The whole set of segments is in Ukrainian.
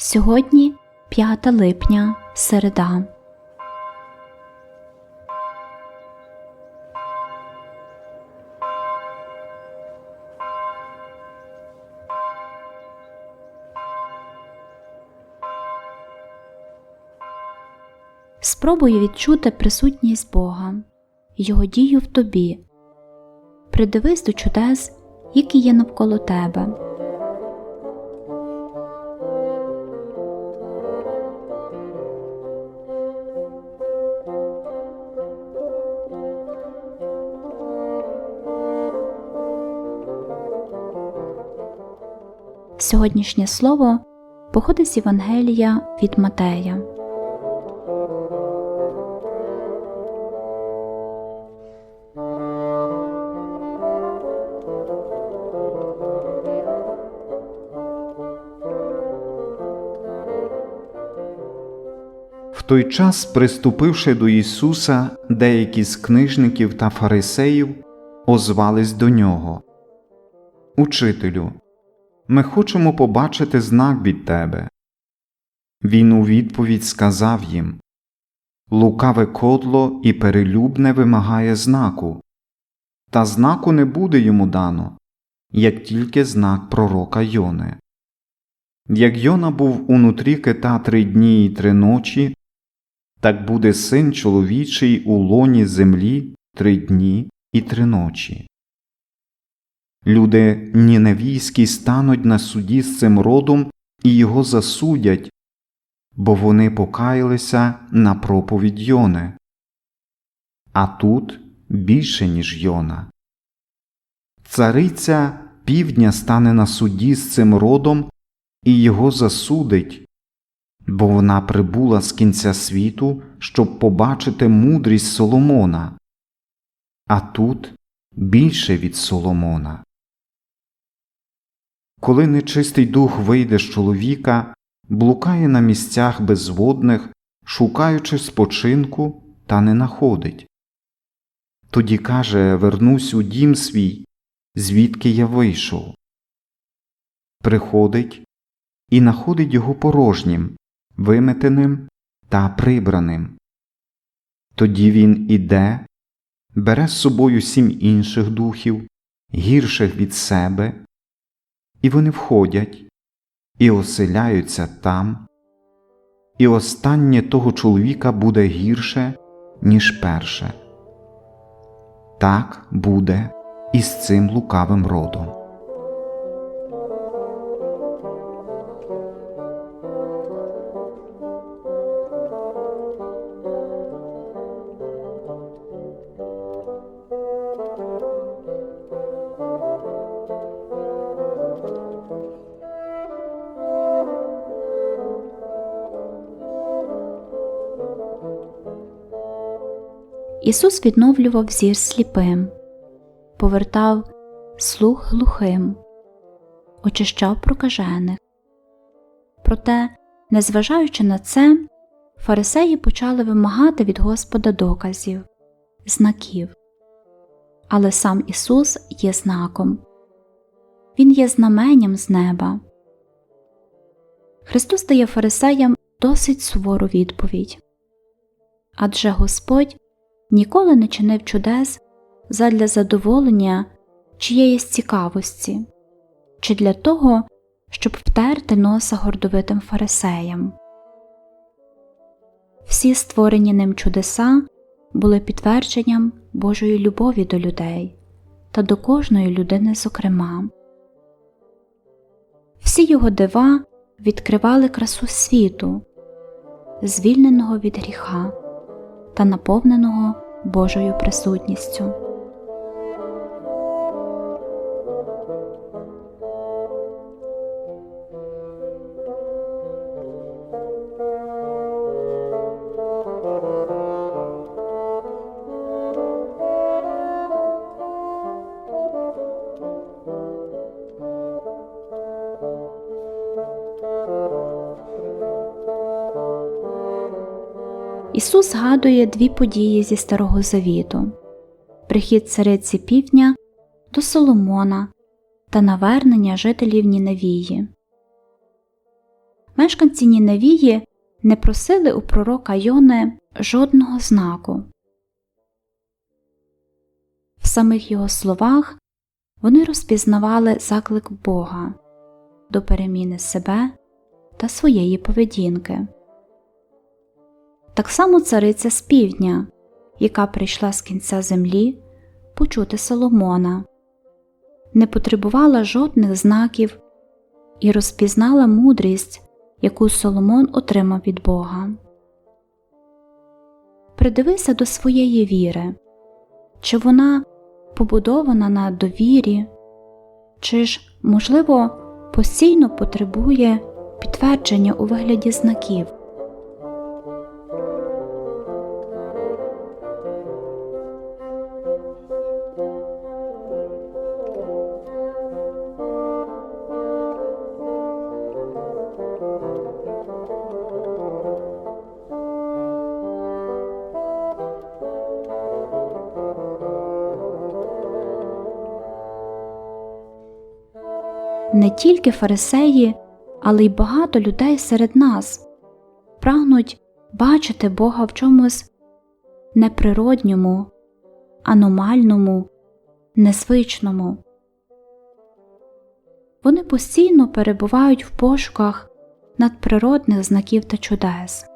Сьогодні 5 липня, середа. Спробуй відчути присутність Бога, Його дію в тобі. Придивись до чудес, які є навколо тебе. Сьогоднішнє слово походить з Євангелія від Матея. В той час, приступивши до Ісуса, деякі з книжників та фарисеїв озвались до нього. Учителю, ми хочемо побачити знак від тебе. Він у відповідь сказав їм Лукаве кодло і перелюбне вимагає знаку, та знаку не буде йому дано, як тільки знак пророка Йони. Як Йона був унутрі кита три дні і три ночі, так буде син чоловічий у лоні землі три дні і три ночі. Люди ніневійські стануть на суді з цим родом і його засудять, бо вони покаялися на проповідь Йони. А тут більше, ніж Йона. Цариця півдня стане на суді з цим родом і його засудить, бо вона прибула з кінця світу, щоб побачити мудрість Соломона, а тут більше від Соломона. Коли нечистий дух вийде з чоловіка, блукає на місцях безводних, шукаючи спочинку, та не находить. Тоді каже Вернусь у дім свій, звідки я вийшов. Приходить і находить його порожнім, виметеним та прибраним. Тоді він іде, бере з собою сім інших духів, гірших від себе, і вони входять і оселяються там, і останнє того чоловіка буде гірше, ніж перше. Так буде і з цим лукавим родом. Ісус відновлював зір сліпим, повертав слух глухим, очищав прокажених. Проте, незважаючи на це, фарисеї почали вимагати від Господа доказів, знаків. Але сам Ісус є знаком, Він є знаменням з неба. Христос дає фарисеям досить сувору відповідь адже Господь ніколи не чинив чудес задля задоволення чиєїсь цікавості чи для того, щоб втерти носа гордовитим фарисеям. Всі створені ним чудеса були підтвердженням Божої любові до людей та до кожної людини зокрема. Всі його дива відкривали красу світу, звільненого від гріха та наповненого Божою присутністю. Ісус згадує дві події зі Старого Завіту прихід цариці півдня до Соломона та навернення жителів Ніневії. Мешканці Ніневії не просили у пророка Йони жодного знаку. В самих його словах вони розпізнавали заклик Бога до переміни себе та своєї поведінки. Так само цариця з півдня, яка прийшла з кінця землі почути Соломона, не потребувала жодних знаків і розпізнала мудрість, яку Соломон отримав від Бога. Придивися до своєї віри, чи вона побудована на довірі, чи ж, можливо, постійно потребує підтвердження у вигляді знаків. Не тільки фарисеї, але й багато людей серед нас прагнуть бачити Бога в чомусь неприродньому, аномальному, незвичному. Вони постійно перебувають в пошуках надприродних знаків та чудес.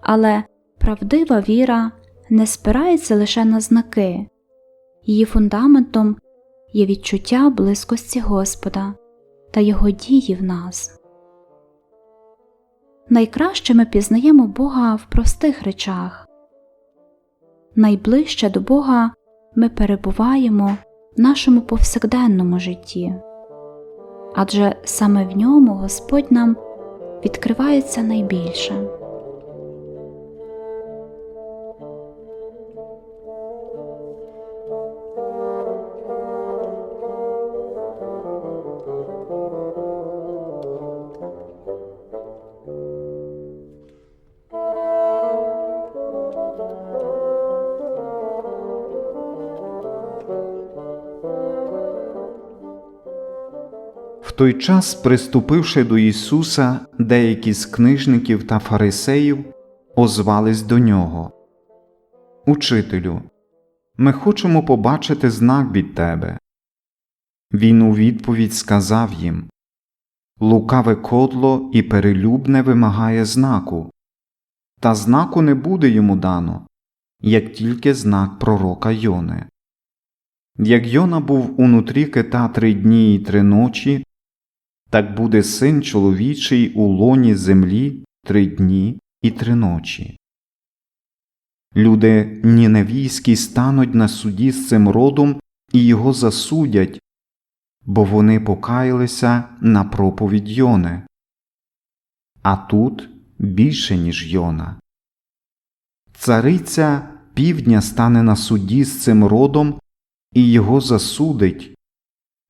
Але правдива віра не спирається лише на знаки, її фундаментом є відчуття близькості Господа та Його дії в нас. Найкраще ми пізнаємо Бога в простих речах. Найближче до Бога ми перебуваємо в нашому повсякденному житті, адже саме в ньому Господь нам відкривається найбільше. Той час, приступивши до Ісуса, деякі з книжників та фарисеїв озвались до нього. Учителю, ми хочемо побачити знак від тебе. Він у відповідь сказав їм Лукаве кодло і перелюбне вимагає знаку, та знаку не буде йому дано, як тільки знак пророка Йони. Як Йона був унутрі кита три дні і три ночі, так буде син чоловічий у лоні землі три дні і три ночі. Люди ніневійські стануть на суді з цим родом і його засудять, бо вони покаялися на проповідь Йони. А тут більше, ніж Йона. Цариця півдня стане на суді з цим родом і його засудить,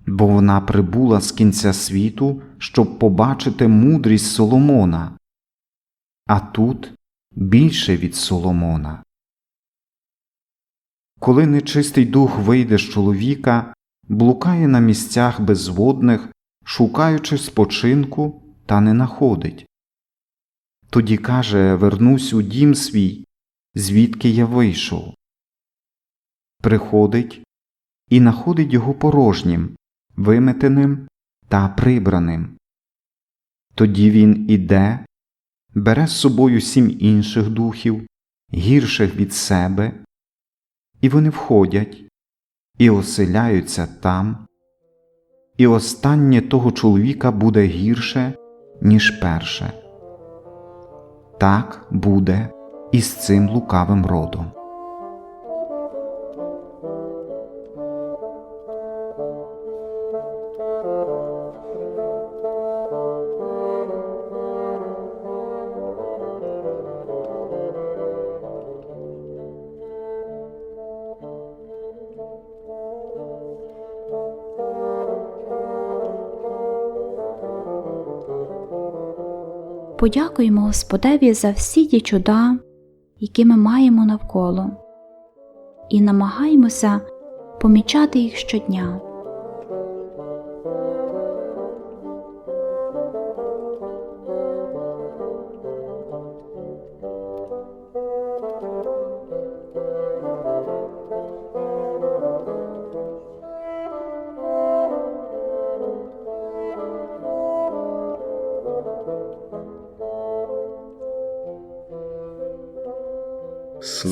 бо вона прибула з кінця світу, щоб побачити мудрість Соломона, а тут більше від Соломона. Коли нечистий дух вийде з чоловіка, блукає на місцях безводних, шукаючи спочинку, та не находить. Тоді каже Вернусь у дім свій, звідки я вийшов. Приходить і находить його порожнім, виметеним та прибраним. Тоді він іде, бере з собою сім інших духів, гірших від себе, і вони входять і оселяються там, і останнє того чоловіка буде гірше, ніж перше. Так буде і з цим лукавим родом. Подякуємо Господеві за всі ті чуда, які ми маємо навколо, і намагаємося помічати їх щодня.